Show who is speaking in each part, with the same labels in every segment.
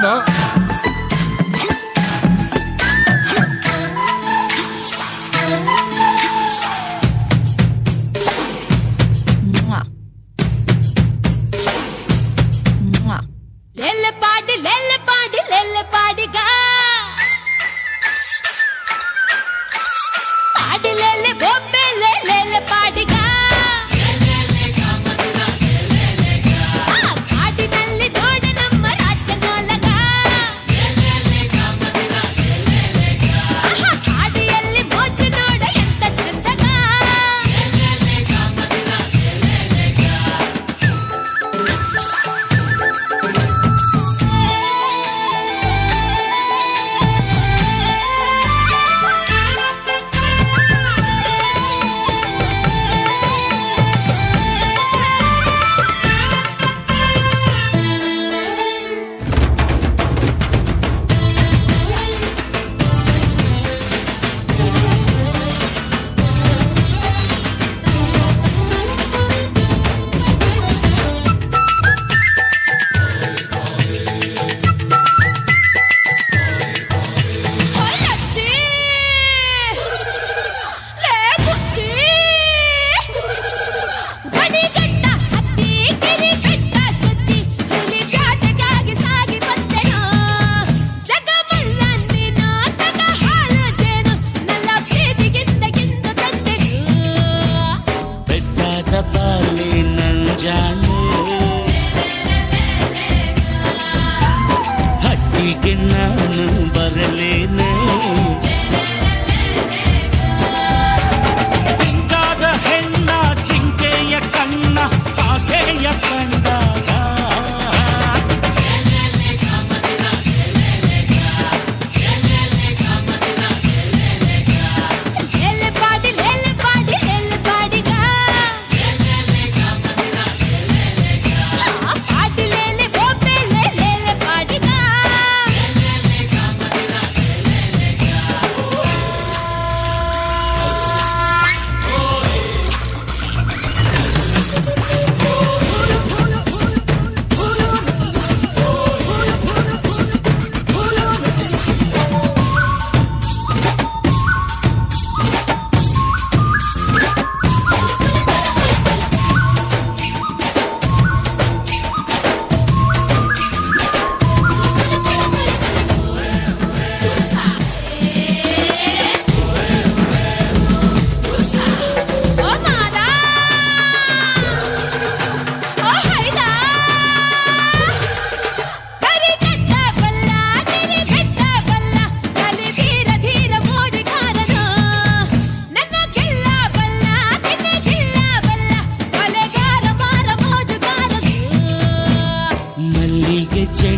Speaker 1: வேண்டாம் லெல்ல பாடு லெல்ல பாடு லெல்ல பாடுகா பாடு லெல்ல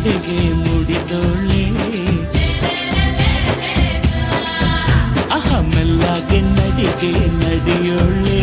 Speaker 2: விடுகே முடிதோளே அகமல்லாக நடிகே நதியோளே